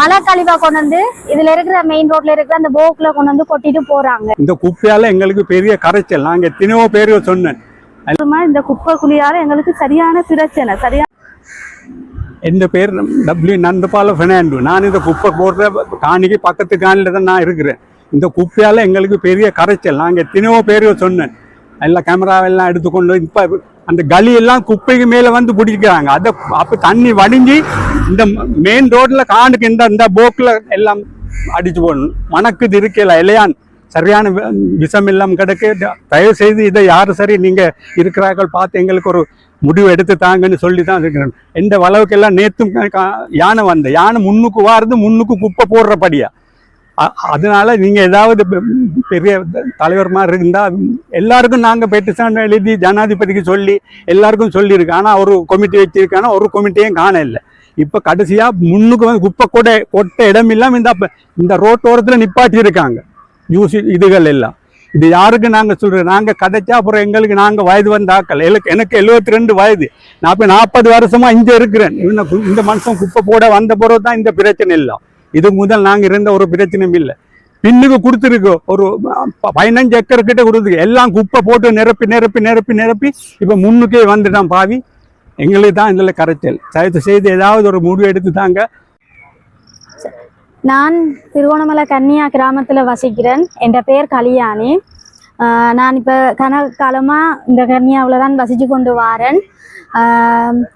மழை கழிவா கொண்டு வந்து இதுல இருக்கிற மெயின் ரோட்ல இருக்கிற அந்த போக்குல கொண்டு வந்து கொட்டிட்டு போறாங்க. இந்த குப்பையால எங்களுக்கு பெரிய கரைச்சல். நாங்க எத்தனையோ பேர் சொன்னேன். இந்த குப்பை குழியால எங்களுக்கு சரியான பிரச்சனை சரியான என் பேர்? டபிள்யூ நந்தபால பெர்னாண்டு நான் இந்த குப்பை போடுற காணிக்கு பக்கத்து காணில தான் நான் இருக்கிறேன். இந்த குப்பையால எங்களுக்கு பெரிய கரைச்சல். நாங்க எத்தனையோ பேர் சொன்னேன். எல்லாம் கேமராவெல்லாம் எடுத்துக்கொண்டு இப்ப அந்த கலி எல்லாம் குப்பைக்கு மேல வந்து பிடிக்கிறாங்க. அதை அப்ப தண்ணி வடிஞ்சு இந்த மெயின் ரோட்ல காணுக்கு இந்த இந்த போக்குல எல்லாம் அடிச்சு போடணும். மணக்குது இருக்கல இல்லையான் சரியான வி- விஷம் எல்லாம் கிடக்கு. தயவு செய்து இதை யாரும் சரி நீங்க இருக்கிறார்கள் பார்த்து எங்களுக்கு ஒரு முடிவு எடுத்து தாங்கன்னு சொல்லி தான் இருக்கிறேன். எந்த அளவுக்கெல்லாம் நேத்தும் கா- யானை வந்த. யானை முன்னுக்கு வாருது முன்னுக்கு குப்பை போடுறபடியா. அதனால நீங்க ஏதாவது பெ- பெரிய தலைவர் மாதிரி இருந்தா எல்லாருக்கும் நாங்க பெட்டிஷன் எழுதி ஜனாதிபதிக்கு சொல்லி எல்லாருக்கும் சொல்லியிருக்கோம் ஆனா ஒரு கமிட்டி வச்சிருக்கானா. ஒரு கமிட்டியும் காண இல்லை இப்போ கடைசியாக முன்னுக்கு வந்து குப்பை கொடை கொட்ட இடம் இல்லாமல் இந்த இந்த ரோட்டோரத்தில் நிப்பாட்டி இருக்காங்க. யூஸ் இதுகள் எல்லாம். இது யாருக்கு நாங்கள் சொல்கிறோம் நாங்கள் கதைச்சா அப்புறம் எங்களுக்கு நாங்கள் வயது வந்த ஆக்கள் எனக்கு எனக்கு எழுபத்தி ரெண்டு வயது. நான் இப்போ நாற்பது வருஷமாக இங்கே இருக்கிறேன். இன்னும் இந்த மனுஷன் குப்பை போட வந்த பிறகு தான் இந்த பிரச்சனை இல்லை. இதுக்கு முதல் நாங்கள் இருந்த ஒரு பிரச்சனையும் இல்லை. பின்னுக்கு கொடுத்துருக்கு. ஒரு ப- பதினஞ்சு ஏக்கர் கிட்ட கொடுத்துருக்கு. எல்லாம் குப்பை போட்டு நிரப்பி நிரப்பி நிரப்பி நிரப்பி இப்போ முன்னுக்கே வந்துட்டான் பாவி. எங்களுக்கு தான் இதில் கரைச்சல். தயவு செய்து ஏதாவது ஒரு முடிவு எடுத்து தாங்க. நான் திருவோணமலை கன்னியா கிராமத்தில் வசிக்கிறேன். என் பேர் கலியாணி. நான் இப்போ கனகாலமாக இந்த கன்னியாவில் தான் வசித்து கொண்டு வாரேன்.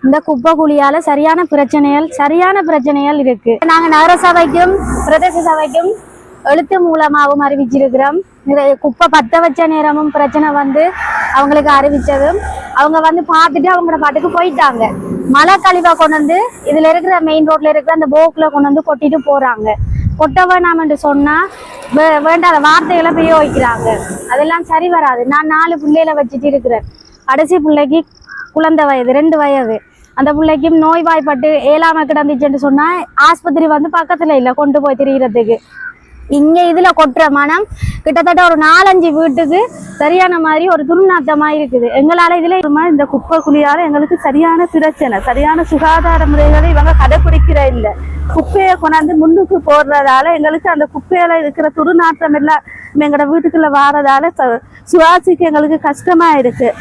இந்த குப்பை குழியால் சரியான பிரச்சனைகள் சரியான பிரச்சனைகள் இருக்குது நாங்கள் நகர சபைக்கும் பிரதேச சபைக்கும் எழுத்து மூலமாகவும் அறிவிச்சிருக்கிறோம். நிறைய குப்பை பற்ற வச்ச நேரமும் பிரச்சனை வந்து அவங்களுக்கு அறிவித்ததும் அவங்க வந்து பார்த்துட்டு அவங்களோட பாட்டுக்கு போயிட்டாங்க. மழை கழிவா கொண்டு வந்து இதுல இருக்கிற மெயின் ரோட்ல இருக்கிற அந்த போக்குல கொண்டு வந்து கொட்டிட்டு போறாங்க. கொட்ட வேணாம் என்று சொன்னா வேண்டாத வார்த்தைகளை பிரயோகிக்கிறாங்க. அதெல்லாம் சரி வராது. நான் நாலு பிள்ளைகளை வச்சுட்டு இருக்கிறேன். கடைசி பிள்ளைக்கு குழந்தை வயது ரெண்டு வயது. அந்த பிள்ளைக்கும் நோய்வாய்ப்பட்டு ஏழாம கிடந்துச்சுன்னு சொன்னா ஆஸ்பத்திரி வந்து பக்கத்துல இல்லை கொண்டு போய் திரிகிறதுக்கு இங்கே இதில் கொட்டுற மனம் கிட்டத்தட்ட ஒரு நாலஞ்சு வீட்டுக்கு சரியான மாதிரி ஒரு துர்நாற்றமா இருக்குது. எங்களால் இதில் இந்த குப்பை குழியால் எங்களுக்கு சரியான பிரச்சனை சரியான சுகாதார முறைகளை இவங்க கடைபிடிக்கிற இல்லை. குப்பையை கொண்டாந்து முன்னுக்கு போடுறதால எங்களுக்கு அந்த குப்பையில் இருக்கிற துர்நாற்றம் எல்லாம் எங்களோட வீட்டுக்குள்ளே வாரதால சுவாசிக்க எங்களுக்கு கஷ்டமாக இருக்குது